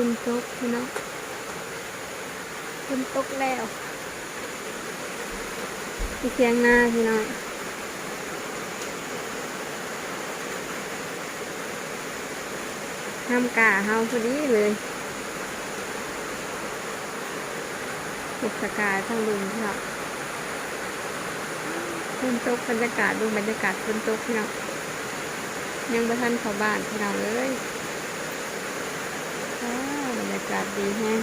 คนตกพี่น้องคนตกแล้วที่เทียงหน้าพี่น้องห้ามกาเฮาพอดีเลยตุกสกายทั้งลุมพี่น้องคนตกบรรยากาศดูบรรยากาศคนตกพี่น้องยังประทันเข้าบ้านพี่น้องเลยาวบรรยากาศดีแฮะ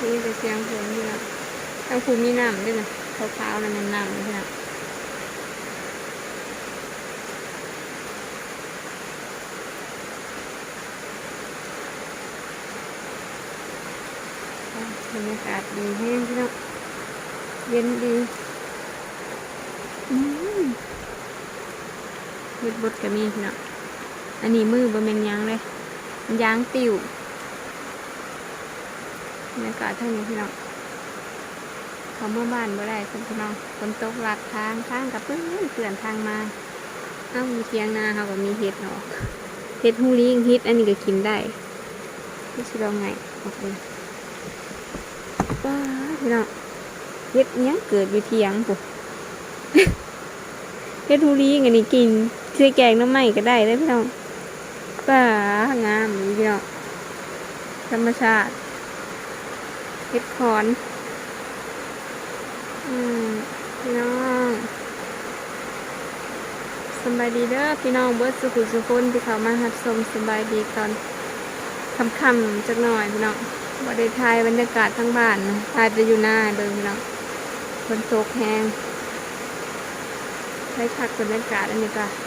นี่จะเสียงฝนนี่นะทางภูมิน้ำด้วยนะขาวๆนั่นมันน้ำนี่นะอาวบรรยากาศดีแห้งพี่น้องเย็นดี อืม เฮ็ดบดก็มีพี่น้องอันนี้มือบะเมนยังเลยมันยางติวบรรยากาศเท่านี้พี่น้องเขาเมื่อบ้านบ่ได้คุณพี่น้องฝนตกหลักทางทางกับเพื่อนเพื่อนทางมาเอ้ามีเทียงนาเขาก็มีเห็ดเนาะเห็ดฮูลิงเห็ดอันนี้ก็กินได้ไม่ใช่ลองไงโอเคว้าพี่น้องเห็ดเนี้ยงเกิดอยู่เทียงปุ๊เฮ็ดฮูรีอันนี้กิน ใส่แกงน้ำไหม้ก็ได้เลยพี่น้องป่างามนี่พี่น้องธรรมชาติเฮ็ดคอน อืมพี่น้องสบายดีเด้อพี่น้องเบิร์ดสุขุสุคนที่เขามาหัดชมสบายดีตอนค่ำๆจักหน่อยพี่น้องบ่ได้ถ่ายบรรยากาศทั้งบ้านนะถ่ายแต่อยู่หน้าเบิ่งพี่น้องฝนตกแฮงได้พักบรรยากาศอันนี้ก็อืม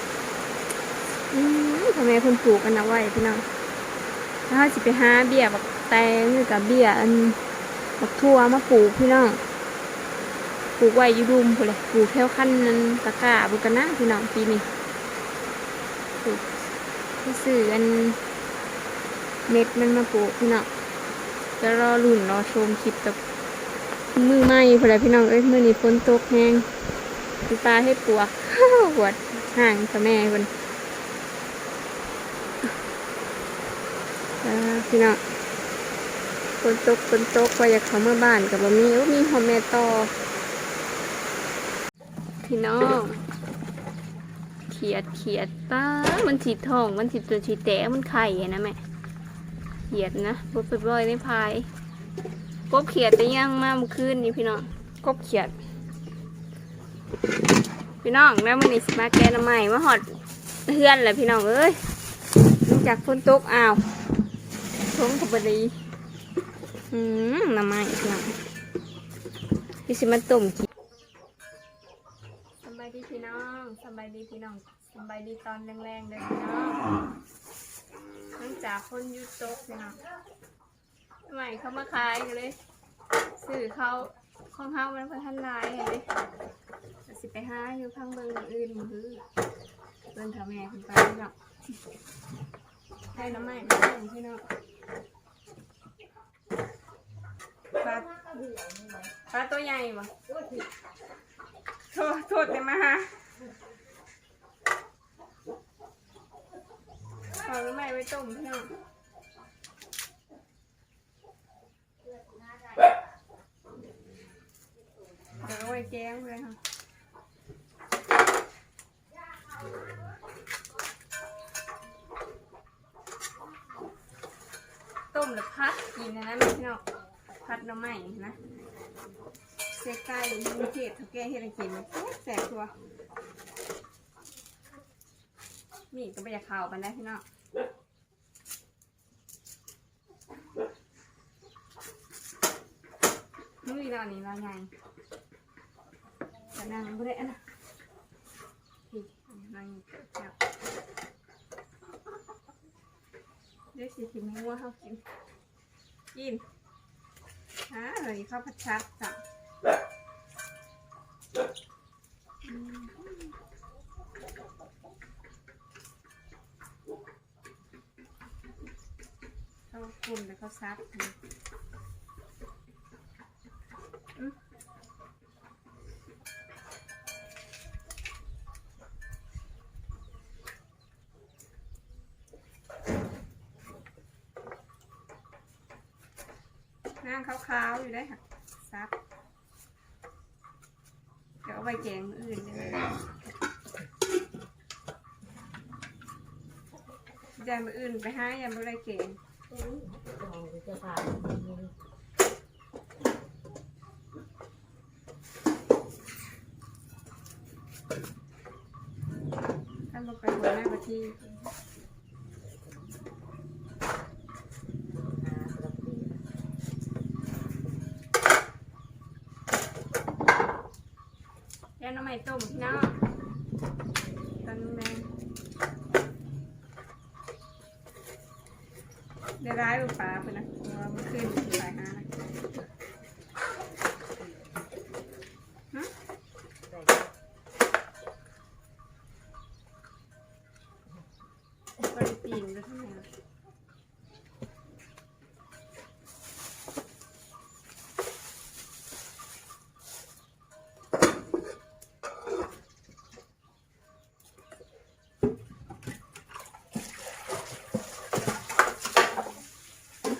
ทำไมคนปลูกกันเอาไว้พี่น้องถ้าสิไปหาเบี้ยบักแตงหรือกับเบี้ยอันบักทั่วมาปลูกพี่น้องปลูกไว้ยูดุมพูนเลยปลูกแถวขั้นนั้นตะกร้าบุกันนะพี่น้องปีนี้ปลูกที่สื่ออันเม็ดมันมาปลูกพี่น้องจะรอรุ่นรอชมคลิปกับมือไหม้พูนเลยพี่น้องเอ้ยมือนี้ฝนตกแห้งปีปลาให้ปวกปวดห่างกับแม่คนอ่า พี่น้องฝนตกฝนตกว่าอยากเข้าเมื่อบ้านกับบะมีโอ้มีหอมแม่ต่อพี่น้องเขียดเขียดป้ามันสีทอง มันสีตัวสีแตะมันไข่นะแม่เขียดนะบดไปบ่อยในพายกบเขียดได้ยังมาเมื่อคืนนี้พี่น้องกบเขียด พี่น้องแล้วมันนี่สมาแกนใหม่มาหอดเฮือนแหละพี่น้องเอ้ยจากฝนตกอ้าว ทงกับบดีอืมน้ำใหม่พี่น้องพี่สิมาต้มกินสบายดีพี่น้องสบายดีพี่น้องสบายดีตอนแรงๆเลยพี่น้องหลังจากคนยุตกพี่น้องทำไมเขามาขายกันเลยสื่อเขาของเขามันเพิ่นทันลายเห็นเลยสิไปหาอยู่ข้างเบิงอื่นมือเบิ่งทำแม่คุณไปพี่น้องให้น้ำใหม่มาส่งพี่น้อง ปลาปลาตัวใหญ่บ่โทษโทษเลยมาฮะเอาน้ำใหม่ไว้ต้มพี่น้องเดี๋ยวเอาไว้แกงเลยค่ะต้มแล้วพัดกินนะนะพี่น้อง พัดหน้ำใหม่นะเสียไก่มีเทศเท่าแก่เฮ็ดให้กินแซ่บแสบตัวมีก็ไปอยาข่าวปันได้พี่น้องมือเรานี่เราไงจะนั่งบ่ได้อะนะพี่นั่งเกิดแล้วเดี๋ยวสิทิมัวเขากิน กิน เฮ้ยข้าวผัดชัดจ้ะอืมข้าวคุ่นแล้วก็ซัดอืมอืม งาน ขาวๆอยู่ได้ค่ะซับเดี๋ยวเอาไปแกงมื้ออื่นได้ไหมยายมืออื่นไปใหายายบ่ได้แกงจะผ่านถ้าเราไปหัวหน้าประเทีหาสลับปี แย่น้ำให ม่ต้มพี่น้องตอนนี้แม่เดี๋ยร้ายลูกปลานะเพราะว่าเมื่อคืนไปหานะ ได้ บริปีนไปทำไมล่ะ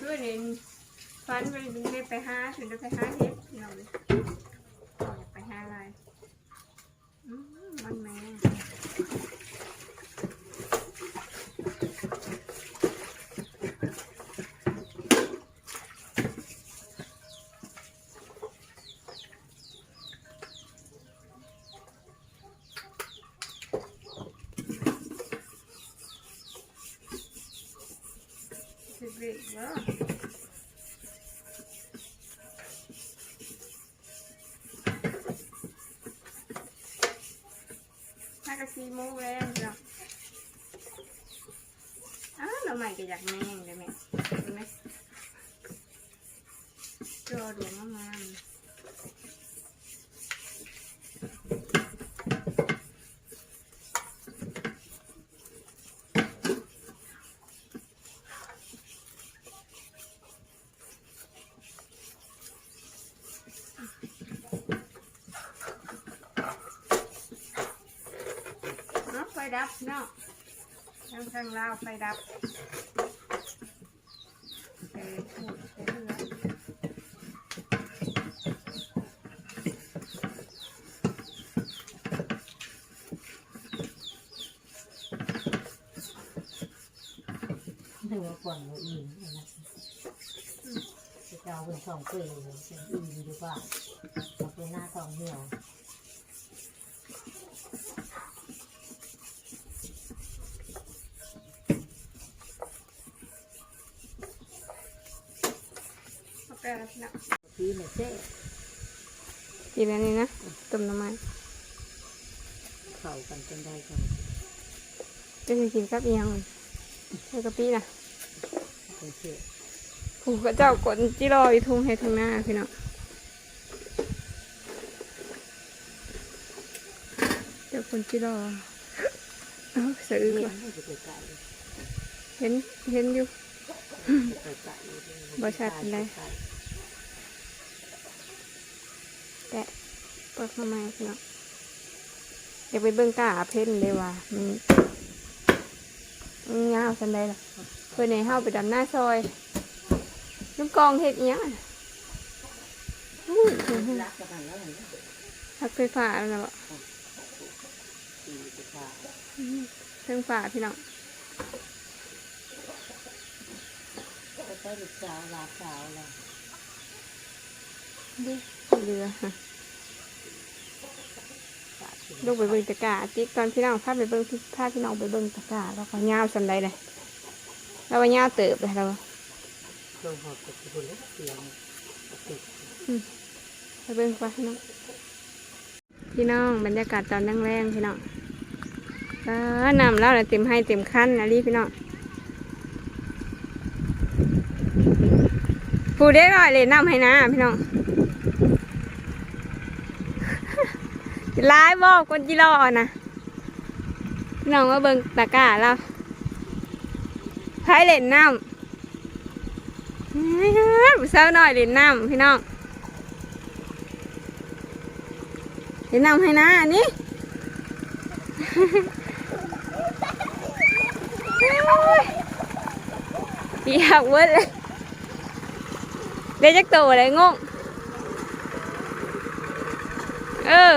คือเน้น ฟันไปไปหาถึงจะไปหาเห็ดพี่น้องเลยไปหาอะไรอืมมันแม่ สิบเอ็ดวะ ถ้ากะซีโมงแล้วจ้ะอ้าวเราใหม่ก็อยากแม่งได้ไหมเห็นไหมจอดวมากๆเนาะไฟดับเนาะทางทาง ลาวไฟดับเออพูดไปเรื่อยถึงก่อนว่าอีนนะจะเจ้าเป็นสองปีเป็นอีนดีกว่าเราเป็นหน้าสองเหี่ยว เอาไปแล้วพี่เนาะ ปี เนี่ยเจ๊กินอันนี้นะต้มน้ำมันเข่ากันจนได้กันจะไปกินกับเอียงใส่กะปินะเป็นเชื่อผูกระเจ้ากดจิรออยู่ทุ่งให้ทางหน้าพี่เนาะเจ้าคนจิรอเอ้าสะอึกนี่ว่ะไม่จะไปไกลเห็นเห็นอยู่ไปไกลบ่ชัดปาน แต่เปิดมาใหม่พี่เนาะอยากไปเบิ่งกาเพ่นเลยว่ะมันมันยาวสันใดล่ะเพื่อนในเฮาไปดำหน้าซอยน้ำกองเห็ดเนี้ยงอู้หูรักกันแล้วเห็นไหมทักไฟฟ้าแล้วนะบ่เครื่องฟ้าพี่น้องไปลูกสาวลาสาวแล้วดิ เรือปากถึงลูกไปเบิ่งตะกร้าจิกตอนพี่น้องพาไปเบิ่งพี่พาพี่น้องไปเบิ่งตะกร้าแล้วก็ยาวสันใดเลยแล้วว่ายาวเติบเลยเราลงหอบกับคนเล็กเสียงติดไปเบิ่งไปพี่น้องพี่น้องบรรยากาศตอนแรงๆพี่น้องเออนำแล้วนะเต็มให้เต็มขั้นนะรีพี่น้องผู้ได้ร่อยเลยนำให้นะพี่น้อง ร้ายบอกคนจีรอนะพี่น้องมาเบิ่งตะกร้าแล้วใครเล่นน้ำผู้สาวน้อยเล่นน้ำพี่น้องเดี๋ยวนำให้นะอันนี้เปียกเวิร์ดเลยได้จักโตอะไรงงเออ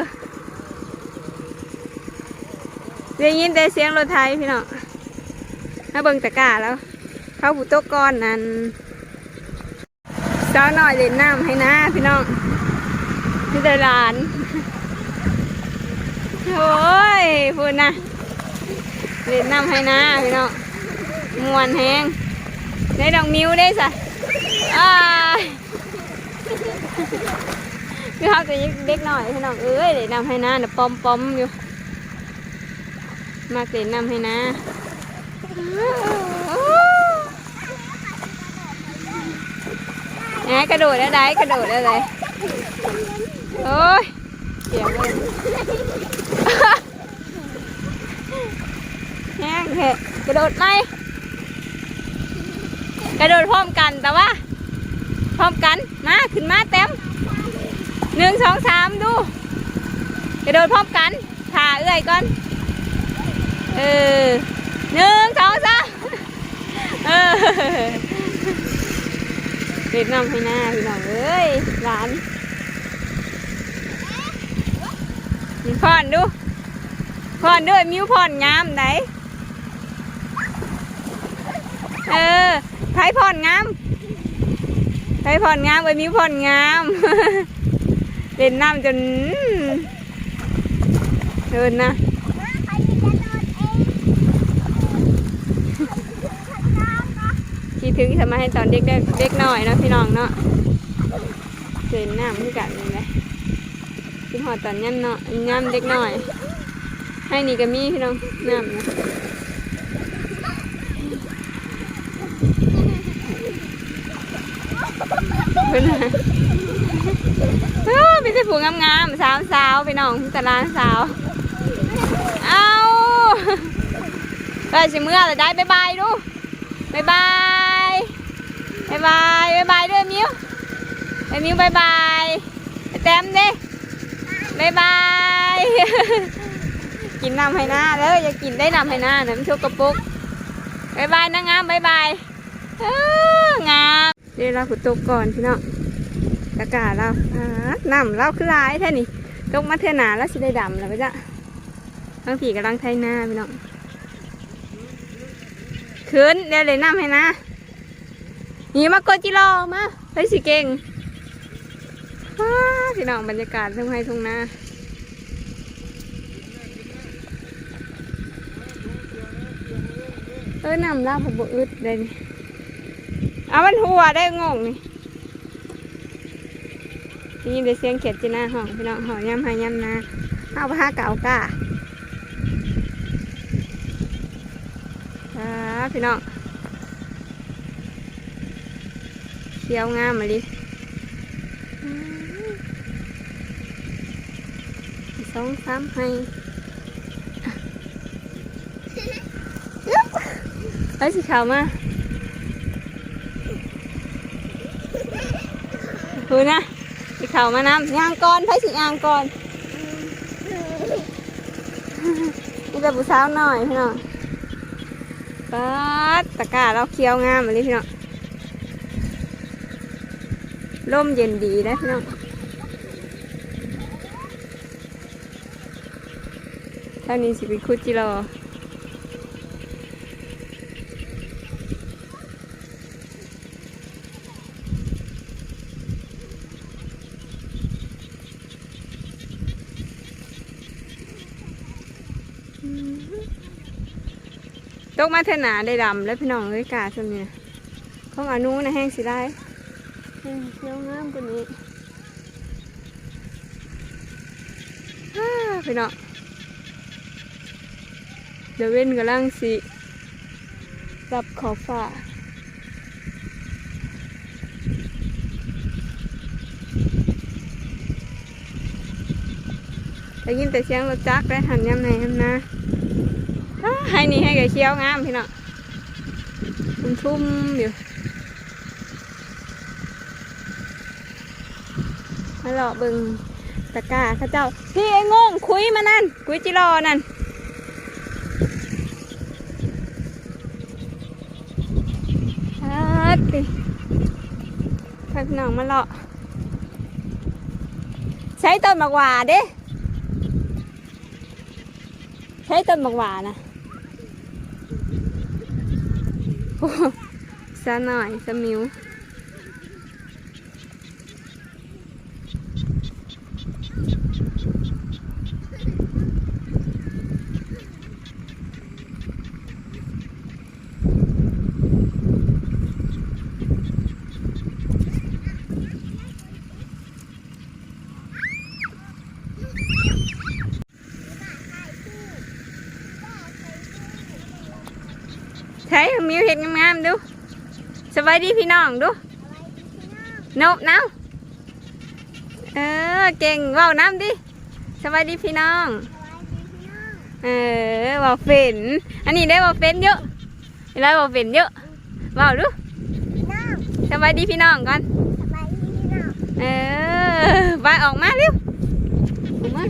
ได้ยินแต่เสียงรถไทยพี่น้องถ้าเบิ่งตะกร้าแล้ว เข้าผู้โต๊ะก้อนนั้นสาหน่อยเล่นน้ำให้นะพี่น้องที่ตลานโอ้ยพูดนะเล่นน้ำให้นะพี่น้องมวนแหงได้ดอกนิ้วได้สะอ้ายคือเขาจะเด็กหน่อยพี่น้องเอ้ยเล่นน้ำให้นะน่ะปอมปอมอยู่ มากเล่นน้ำให้นะแหมกระโดดแล้วได้กระโดดแล้วเลยโอ้ยเสียงเลยแห้งเหะกระโดดไหมกระโดดพร้อมกันแต่ว่า พร้อมกันมาขึ้นมาเต็มหนึ่งสองสามดู กระโดดพร้อมกันถ่าเอื้อยก่อน เออหนึ่งสองสามเออเด็ดน้ำให้หน้าพี่น้องเอ้ยหลานนี่พอนดูพอนด้วยมิวพอนงามไหนเออไผพอนงามไผพอนงามไอ้มิวพอนงามเล่นน้ำจนเดินนะ คิดถึงทำไมให้ตอนเด็กเด็กเด็กน่อยเนาะพี่น้องเนาะเล่นน้ำคือกันนี่แหละคิดหอตอนย่ำเนาะย่ำเด็กน่อย ให้นี่ก็มีพี่น้องน้ำนะเพื่อนนะเอ้ามีแต่ผู้งามๆสาวสาวๆพี่น้องต่ร้านสาวเอาไปสิเมื่อเลยได้บายบายดูบายบาย บายบายบายบายด้วยมิวไอ้มิวบายบายไอ้แต้มเด้บายบาย กินน้ำให้หน้าแล้วอย่ากินได้น้ำให้หน้าน้ำชุกกระปุกบายบายนะงามบายบายงามเดี๋ยวเราขุดตกก่อนพี่น้องตะกาเราอ่าน้ำเราคือลายแท่นี่ตกมาเท่าหนาแล้วสิได้ดำแล้วไปจ้ะทั้งผีกำลังไทยหน้าพี่น้องขึ้นเดี๋ยวเลยน้ำให้นะ นี่มาโกจิโร่มาไปสิเก่งว้าพี่น้องบรรยากาศทุ่งไร่ทุ่งนาเออน้ำลาผมบอึดเลยนี่เอามันหัวได้งงนี่นี่เดี๋ยวเสียงเขียดจีน่าห้องพี่น้องห้องย่ำให้ย่ำนาเอาผ้าเก่ากะอ่าพี่น้องเขียวงามมาดิสองสามให้ไปสิขาวมาดูนะสิขาวมาน้ำยางก่อนไปสิยางก่อนนี่แต่ผู้สาวหน่อยพี่น้องปัดตะกร้าเราเคี้ยวงามมาดิพี่น้อง ลมเย็นดีนะพี่น้องเท่านี้สิเป็นคุจิโรอตกมาเถอะหนาได้ดำแล้วพี่น้องเอ้ยกาช่วงนี้นะของอนุนะแห้งสิได้ เขียวงามกว่านี้อ้าพี่น้องเดี๋ยวเว้นกำลังสิรับขอบฟ้าได้ยินแต่เสียงรถจักรได้หันยำไหนยำนะอ้าให้นี่ให้กับเชียวงามพี่น้องมันชุ่มอยู่ มาหลอกเบิงตะกาข้าเจ้าพี่ไอ้งงคุยมานั่น คุยจิรอนั่นอาติไฟาพี่น้องมาเลาะใช้ต้นมะกหวาเด้ ใช้ต้นมะกหวานะโอ้ซะหน่อยสมิว งามๆดูสบายดีพี่น้องดูนบน้ำเออเก่งเว้าน้ำดิสบายดีพี่น้องเออเว้าเป็นอันนี้ได้เว้าเป็นเยอะเวลาเว้าเป็นเยอะเว้าดูสบายดีพี่น้องก่อนเออไปออกมาเร็วออกมา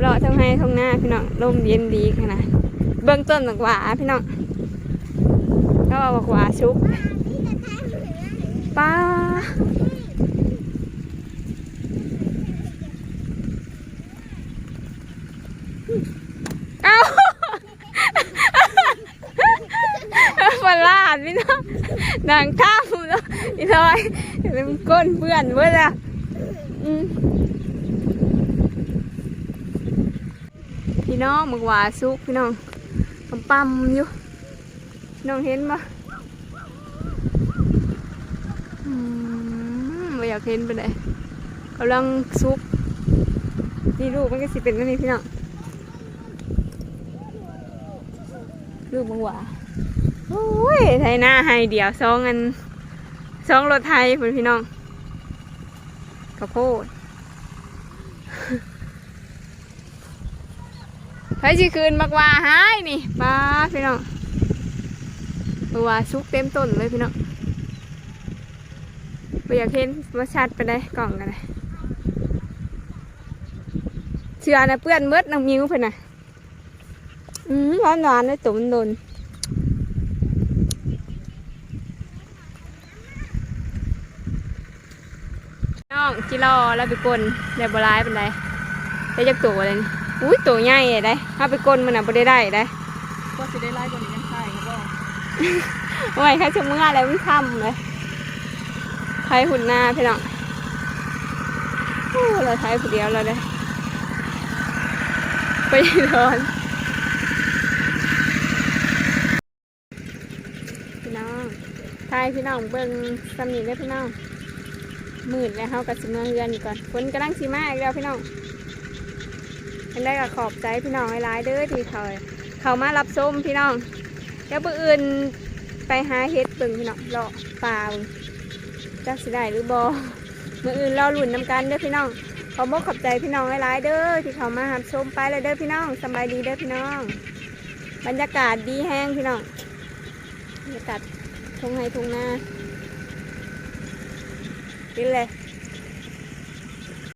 เลาะทั้งให้ทั้งหน้าพี่น้องลมเย็นดีขนาดเบื้องต้นหนักหวาพี่น้องก็ว่าบักหวาชุกป้าเอ้ามาลาดพี่น้องนางข้ามเนาะอีทอยเล่มก้นเพื่อนเว้ยอะอืม พี่น้องมักหวาซุกพี่น้องปั๊มปั๊มๆอยู่พี่น้องเห็นปะอืมไม่อยากเห็นไปเลยกำลังซุกนี่ลูกมันก็สิเป็นแบบนี้พี่น้องลูกมักหวาโอ้ยไทยหน้าให้เดียวสองอันสองรถไทยเพื่อนพี่น้องข้าวโพด เฮ้ยสิคืนมักว่าหายนี่ป้าพี่น้องบัว่าซุกเต็มต้นเลยพี่น้องไม่อยากเห็นว่าชัดไปได้กล่องกันเลยเชื่อนะเปื้อนเมดน้ำมิ้วเพิ่นนะอืมหวานหวานเลยตุ่มนโดนน้องจิรอแล้วไปกลนเดี๋ยวบร้ายเป็นไรได้จักตัวเลยนี่ อุ้ยตัวใหญ่ได้ถ้าไปกลนมันอะบ่ได้ได้ได้ก็สิได้ไล่กว่านี้กันใช่ครับพ่อโอ้ยแค่ชั่วโมงอะไรมันค่ำเลยไทยหุ่นหน้าพี่น้องโอ้เราไทยผู้เดียวเราเลยไปร้อนพี่น้องไทยพี่น้องเบิ่งสำนีได้อพี่น้องมืดแล้วเฮากับสิมาเฮือนก่อนฝนกำลังสีมาอีกแล้วพี่น้อง เป็นได้ก็ขอบใจพี่น้องหลายๆเด้อที่เขาเขามารับชมพี่น้องเดี๋ยวปือื่นไปหาเฮ็ดเบิ่งพี่น้องเลาะป่าเบิ่งจักสิได้หรือบอมื่ออื่นรอลุ่นนำกันเด้อพี่น้องขอบอกขอบใจพี่น้องหลายๆเด้อที่เขามาหับชมไปเลยเด้อพี่น้องสบายดีเด้อพี่น้อง บรรยากาศดีแห้งพี่น้องบรรยากาศทงไร่ทุ่งนาดีเลย